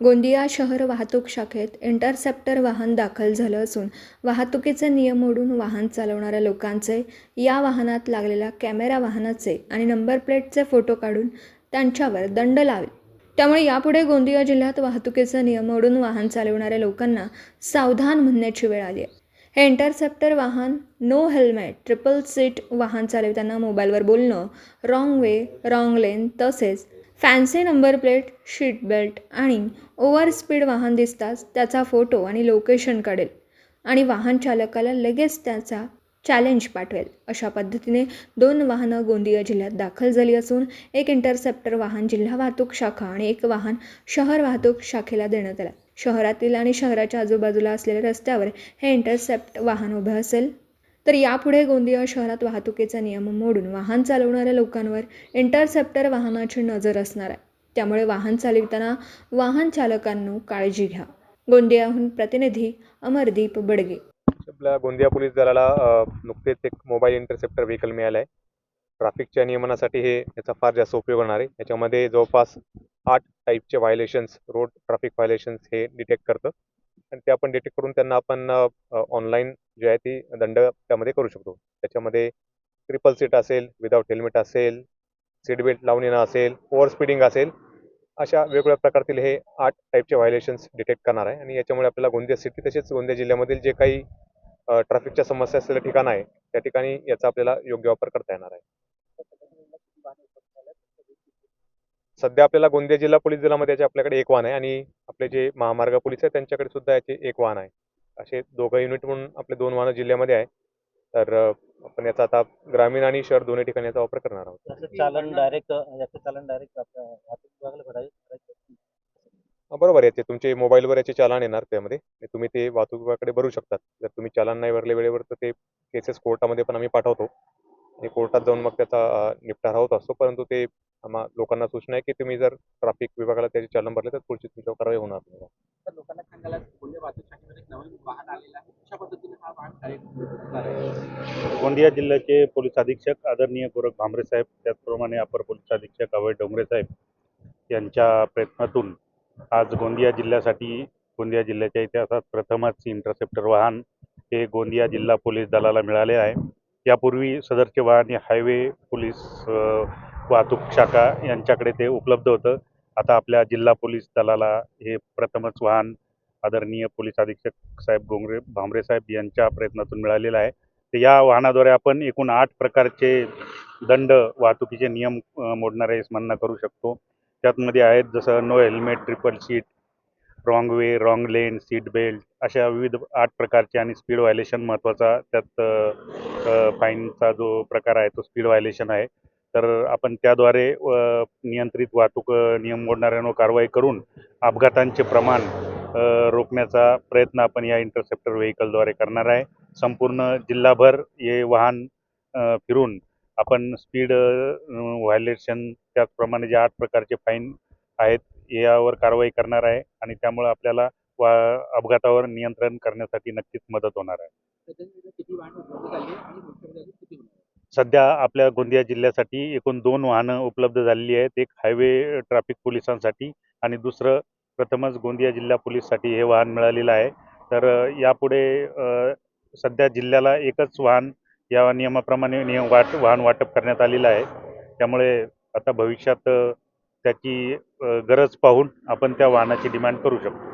गोंदिया शहर वाहतूक शाखेत इंटरसेप्टर वाहन दाखल झालं असून वाहतुकीचे नियम मोडून वाहन चालवणाऱ्या लोकांचे या वाहनात लागलेल्या कॅमेरा वाहनाचे आणि नंबर प्लेटचे फोटो काढून त्यांच्यावर दंड लावेल. त्यामुळे यापुढे गोंदिया जिल्ह्यात वाहतुकीचे नियम मोडून वाहन चालवणाऱ्या लोकांना सावधान म्हणण्याची वेळ आली आहे. हे इंटरसेप्टर वाहन नो हेल्मेट ट्रिपल सीट वाहन चालवताना मोबाईलवर बोलणं रॉंग वे रॉंग लेन तसेच fancy number plate seat belt आणि ओव्हर स्पीड वाहन दिसताच त्याचा फोटो आणि लोकेशन काढेल आणि वाहन चालकाला लगेच त्याचा चॅलेंज पाठवेल. अशा पद्धतीने दोन वाहनं गोंदिया जिल्ह्यात दाखल झाली असून एक इंटरसेप्टर वाहन जिल्हा वाहतूक शाखा आणि एक वाहन शहर वाहतूक शाखेला देण्यात आलं. शहरातील आणि शहराच्या आजूबाजूला असलेल्या रस्त्यावर हे इंटरसेप्ट वाहन उभं असेल. तर यापुढे गोंदिया शहरात वाहतुकीचा नियम मोडून वाहन चालवणाऱ्या लोकांवर इंटरसेप्टर वाहनाची नजर असणार आहे. त्यामुळे वाहन चालविताना वाहन चालकांनो काळजी घ्या. गोंदियाहून प्रतिनिधी अमरदीप बडगे. आपल्या गोंदिया पोलीस दलाला नुकतेच एक मोबाईल इंटरसेप्टर व्हेकल मिळालं आहे ट्रॅफिकच्या नियमनासाठी हे याचा फार जास्त उपयोग होणार आहे. याच्यामध्ये जवळपास आठ टाईपचे व्हायलेशन्स रोड ट्रॅफिक व्हायलेशन्स हे डिटेक्ट करतं. आणि ते आपण डिटेक्ट करून त्यांना आपण ऑनलाईन जे आहे ती दंड त्यामध्ये करू शकतो. त्याच्यामध्ये ट्रिपल सीट असेल विदाऊट हेल्मेट असेल सीट बेल्ट लावून येणं असेल ओव्हर स्पीडिंग असेल अशा वेगवेगळ्या प्रकारतील हे आठ टाईपचे व्हायलेशन्स डिटेक्ट करणार आहे. आणि याच्यामुळे आपल्याला गोंदिया सिटी तसेच गोंदिया जिल्ह्यामधील जे काही ट्रॅफिकच्या समस्या असलेलं ठिकाण आहे त्या ठिकाणी याचा आपल्याला योग्य वापर करता येणार आहे. सध्या आपल्याला गोंदिया जिल्हा पोलीस दलामध्ये याचे आपल्याकडे एक वाहन आहे आणि आपले जे महामार्ग पोलीस आहे त्यांच्याकडे सुद्धा याचे एक वाहन आहे. असे दोघं युनिट म्हणून आपले दोन वाहनं जिल्ह्यामध्ये आहे तर आपण याचा आता ग्रामीण आणि शहर दोन्ही ठिकाणी याचा वापर करणार आहोत. याचं चालन डायरेक्ट याचं चालन. हा, बरोबर याचे तुमचे मोबाईलवर याचे चालान येणार त्यामध्ये. तुम्ही ते वाहतूक विभागाकडे भरू शकतात. जर तुम्ही चालान नाही भरले वेळेवर तर ते केसेस कोर्टामध्ये पण आम्ही पाठवतो. आणि कोर्टात जाऊन मग त्याचा निपटारा होत असतो. परंतु ते आम्हा लोकांना सूचना आहे की तुम्ही जर ट्रॅफिक विभागाला त्याचे चालन भरले तर पुढची तुमच्यावर कारवाई होणार नाही तर लोकांना सांगायला गोंदिया एक नवीन वाहन आलेलं आहे. अशा पद्धतीने हा वाहन गोंदिया जिल्ह्याचे पोलीस अधीक्षक आदरणीय गोरख भांबरे साहेब त्याचप्रमाणे अपर पोलीस अधीक्षक अभय डोंगरे साहेब यांच्या प्रयत्नातून आज गोंदिया जिल्ह्यासाठी गोंदिया जिल्ह्याच्या इतिहासात प्रथमच इंटरसेप्टर वाहन हे गोंदिया जिल्हा पोलीस दलाला मिळाले आहे. यापूर्वी सदरचे वाहन हे हायवे पोलीस वाहतूक शाखा यांच्याकडे ते उपलब्ध होतं. आता आपल्या जिल्हा पोलीस दलाला हे प्रथमच वाहन आदरणीय पोलीस अधीक्षक साहेब गोंगरे भांबरे साहेब यांच्या प्रयत्नातून मिळालेलं आहे. तर या वाहनाद्वारे आपण एकूण आठ प्रकारचे दंड वाहतुकीचे नियम मोडणारे स्मरणा करू शकतो. त्यातमध्ये आहेत जसं no helmet triple seat wrong way wrong lane seat belt अशा विविध आठ प्रकारचे आणि स्पीड व्हायलेशन महत्त्वाचा त्यात फाईनचा जो प्रकार आहे तो स्पीड व्हायलेशन आहे. तर आपण त्याद्वारे नियंत्रित वाहतूक नियम मोडणाऱ्यांवर कारवाई करून अपघातांचे प्रमाण रोखण्याचा प्रयत्न आपण या इंटरसेप्टर व्हेकलद्वारे करणार आहे. संपूर्ण जिल्हाभर हे वाहन फिरून आपण स्पीड व्हायलेशन त्याचप्रमाणे जे आठ प्रकारचे फाईन आहेत यावर कारवाई करणार आहे आणि त्यामुळे आपल्याला वा अपघातावर नियंत्रण करण्यासाठी नक्कीच मदत होणार आहे. सध्या आपल्या गोंदिया जिल्ह्यासाठी एकूण दोन वाहनं उपलब्ध झालेली आहेत. एक हायवे ट्रॅफिक पोलिसांसाठी आणि दुसरं प्रथमच गोंदिया जिल्हा पोलीससाठी हे वाहन मिळालेलं आहे. तर यापुढे सध्या जिल्ह्याला एकच वाहन या नियमाप्रमाणे नियम वाट वाहन वाटप करण्यात आलेलं आहे. त्यामुळे आता भविष्यात त्याची गरज पाहून आपण त्या वाहनाची डिमांड करू शकतो.